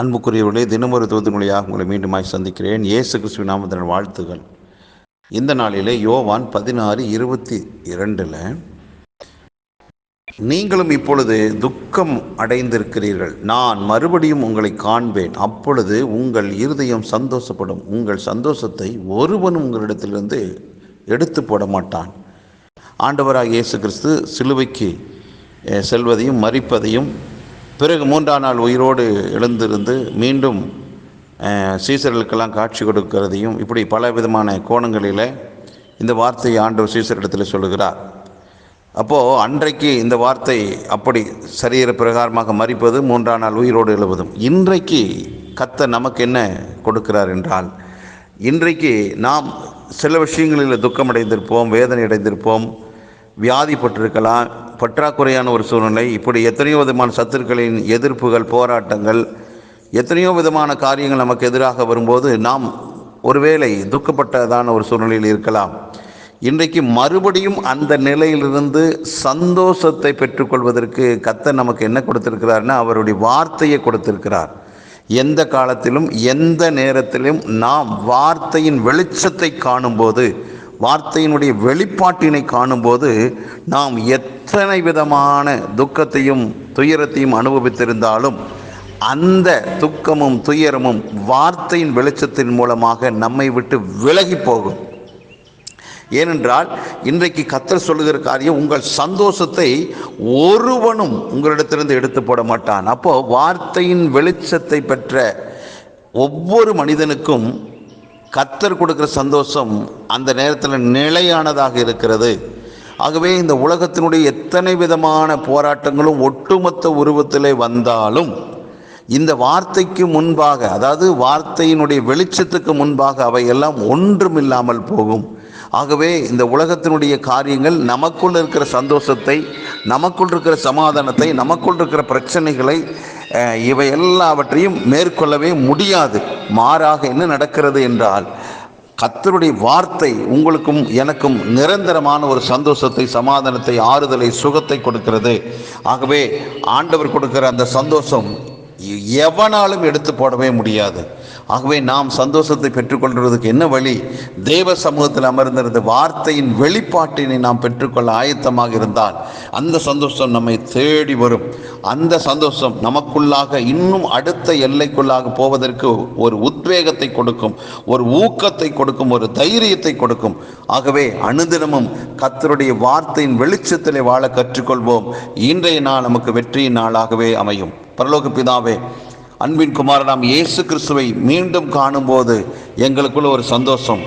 அன்புக்குரியவர்களே தினமொரு தொகுதிமொழியாக உங்களை மீண்டுமாய் சந்திக்கிறேன். இயேசு கிறிஸ்துவ நாமத்தின் வாழ்த்துகள். இந்த நாளிலே யோவான் பதினாறு இருபத்தி இரண்டில் நீங்களும் இப்பொழுது துக்கம் அடைந்திருக்கிறீர்கள். நான் மறுபடியும் உங்களை காண்பேன். அப்பொழுது உங்கள் இருதயம் சந்தோஷப்படும். உங்கள் சந்தோஷத்தை ஒருவனும் உங்களிடத்திலிருந்து எடுத்து போட மாட்டான். ஆண்டவராக இயேசு கிறிஸ்து சிலுவைக்கு செல்வதையும் மறிப்பதையும் பிறகு மூன்றாம் நாள் உயிரோடு எழுந்திருந்து மீண்டும் சீசர்களுக்கெல்லாம் காட்சி கொடுக்கிறதையும் இப்படி பல விதமான கோணங்களில் இந்த வார்த்தையை ஆண்டவர் சீசரிடத்தில் சொல்லுகிறார். அப்போது அன்றைக்கு இந்த வார்த்தை அப்படி சரீர பிரகாரமாக மறிப்பது மூன்றாம் நாள் உயிரோடு எழுவதும். இன்றைக்கு கத்த நமக்கு என்ன கொடுக்கிறார் என்றால் இன்றைக்கு நாம் சில விஷயங்களில் துக்கமடைந்திருப்போம் வேதனை அடைந்திருப்போம் வியாதிப்பட்டிருக்கலாம். பற்றாக்குறையான ஒரு சூழ்நிலை. இப்படி எத்தனையோ விதமான சத்துருக்களின் எதிர்ப்புகள் போராட்டங்கள் எத்தனையோ விதமான காரியங்கள் நமக்கு எதிராக வரும்போது நாம் ஒருவேளை துக்கப்பட்டதான ஒரு சூழ்நிலையில் இருக்கலாம். இன்றைக்கு மறுபடியும் அந்த நிலையிலிருந்து சந்தோஷத்தை பெற்றுக்கொள்வதற்கு கத்தர் நமக்கு என்ன கொடுத்திருக்கிறார்னா அவருடைய வார்த்தையை கொடுத்திருக்கிறார். எந்த காலத்திலும் எந்த நேரத்திலும் நாம் வார்த்தையின் வெளிச்சத்தை காணும்போது வார்த்தையினுடைய வெளிப்பாட்டினை காணும்போது நாம் எத்தனை விதமான துக்கத்தையும் துயரத்தையும் அனுபவித்திருந்தாலும் அந்த துக்கமும் துயரமும் வார்த்தையின் வெளிச்சத்தின் மூலமாக நம்மை விட்டு விலகி போகும். ஏனென்றால் இன்றைக்கு கத்தர் சொல்லுகிற காரியம் உங்கள் சந்தோஷத்தை ஒருவனும் உங்களிடத்திலிருந்து எடுத்து போட மாட்டான். அப்போ வார்த்தையின் வெளிச்சத்தை பெற்ற ஒவ்வொரு மனிதனுக்கும் கத்தர் கொடுக்குற சந்தோஷம் அந்த நேரத்தில் நிலையானதாக இருக்கிறது. ஆகவே இந்த உலகத்தினுடைய எத்தனை விதமான போராட்டங்களும் ஒட்டுமொத்த உருவத்திலே வந்தாலும் இந்த வார்த்தைக்கு முன்பாக அதாவது வார்த்தையினுடைய வெளிச்சத்துக்கு முன்பாக அவையெல்லாம் ஒன்றுமில்லாமல் போகும். ஆகவே இந்த உலகத்தினுடைய காரியங்கள் நமக்குள் இருக்கிற சந்தோஷத்தை நமக்குள் இருக்கிற சமாதானத்தை நமக்குள் இருக்கிற பிரச்சனைகளை இவை எல்லாவற்றையும் மேற்கொள்ளவே முடியாது. மாறாக என்ன நடக்கிறது என்றால் கத்தருடைய வார்த்தை உங்களுக்கும் எனக்கும் நிரந்தரமான ஒரு சந்தோஷத்தை சமாதானத்தை ஆறுதலை சுகத்தை கொடுக்கிறது. ஆகவே ஆண்டவர் கொடுக்கிற அந்த சந்தோஷம் எவனாலும் எடுத்து போடவே முடியாது. ஆகவே நாம் சந்தோஷத்தை பெற்றுக்கொள்வதற்கு என்ன வழி? தேவ சமூகத்தில் அமர்ந்திருந்த வார்த்தையின் வெளிப்பாட்டினை நாம் பெற்றுக்கொள்ள ஆயத்தமாக இருந்தால் அந்த சந்தோஷம் நம்மை தேடி வரும். அந்த சந்தோஷம் நமக்குள்ளாக இன்னும் அடுத்த எல்லைக்குள்ளாக போவதற்கு ஒரு உத்வேகத்தை கொடுக்கும் ஒரு ஊக்கத்தை கொடுக்கும் ஒரு தைரியத்தை கொடுக்கும். ஆகவே அனுதினமும் கத்தருடைய வார்த்தையின் வெளிச்சத்திலே வாழ கற்றுக்கொள்வோம். இன்றைய நாள் நமக்கு வெற்றியின் நாளாகவே அமையும். பரலோக பிதாவே அன்பின் குமாரனாம் இயேசு கிறிஸ்துவை மீண்டும் காணும்போது எங்களுக்குள்ள ஒரு சந்தோஷம்.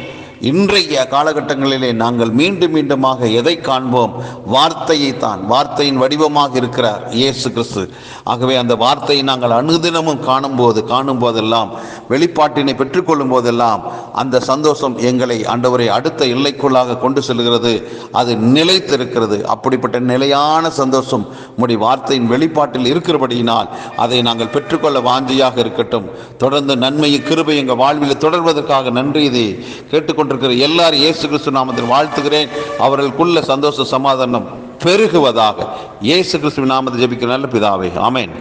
இன்றைய காலகட்டங்களிலே நாங்கள் மீண்டும் மீண்டுமாக எதை காண்போம்? வார்த்தையை தான் வார்த்தையின் வடிவமாக இருக்கிறார் இயேசு கிறிஸ்து. ஆகவே அந்த வார்த்தையை நாங்கள் அனுதினமும் காணும்போது காணும் போதெல்லாம் வெளிப்பாட்டினை பெற்றுக்கொள்ளும் போதெல்லாம் அந்த சந்தோஷம் எங்களை ஆண்டவரை அடுத்த எல்லைக்குள்ளாக கொண்டு செல்கிறது. அது நிலைத்திருக்கிறது. அப்படிப்பட்ட நிலையான சந்தோஷம் உம்முடைய வார்த்தையின் வெளிப்பாட்டில் இருக்கிறபடியினால் அதை நாங்கள் பெற்றுக்கொள்ள வாஞ்சியாக இருக்கட்டும். தொடர்ந்து நன்மையை கிருபை எங்கள் வாழ்வில் தொடர்வதற்காக நன்றி. இதை கேட்டுக்கொண்டிருக்கிற எல்லாரும் இயேசு கிறிஸ்து நாமத்தில் வாழ்த்துகிறேன். அவர்களுக்குள்ள சந்தோஷ சமாதானம் பெருகுவதாக. இயேசு கிறிஸ்துவின் நாமத்தை ஜபிக்கிற நல்ல பிதாவே. ஆமேன்.